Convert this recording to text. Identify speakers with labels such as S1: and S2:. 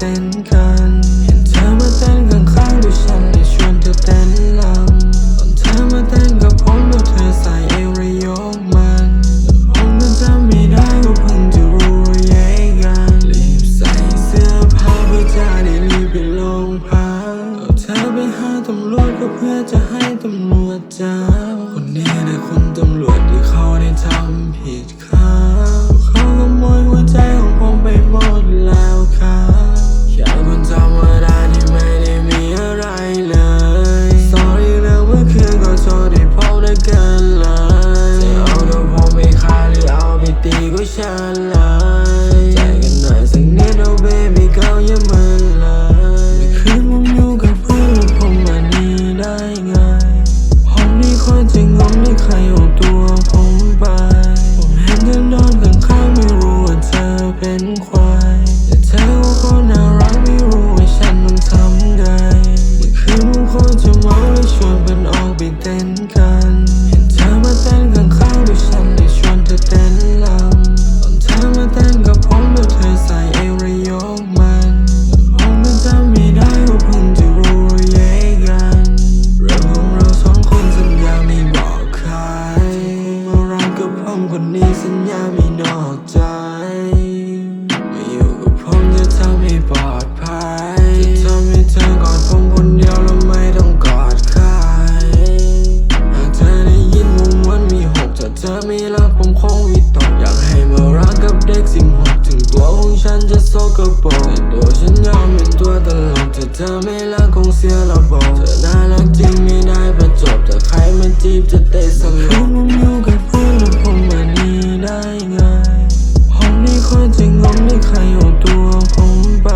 S1: เต้นกันเห็นเธอมาเต้นข้างๆด้วยฉันเลยชวนเธอเต้นลำตอนเธอมาเต้นกับผมดูเธอใส่เอวระยกมันผมก็จำไม่ได้ว่าเพิ่งจะรู้ว่าแยกกันรีบใส่เสื้อผ้าเพื่อจะได้รีบไปลงพักเอาเธอไปหาตำรวจก็เพื่อจะให้ตำรวจจับคนนี้นะคนตำรวจที่เขาได้ทำผิดค ว่ คนนี้สัญญาไม่นอกใจมาอยู่กับผมจะทำให้ปลอดภัยจะทำให้เธอกอดผมคนเดียวแล้วไม่ต้องกอดใครหากเธอได้ยินมุมวันมีหกถ้าเธอไม่รักผมคงวิตกอยากให้มารักกับเด็กสิบหกถึงตัวของฉันจะโซกระโปรงแต่ตัวฉันยอมเป็นตัวตลกถ้าเธอไม่รักคงเสียระบบเธอน่ารักจริงไม่ได้ประจบแต่ใครมาจีบจะเตะสลบ ค่อยจะงงในใครอยู่ตัวผมไป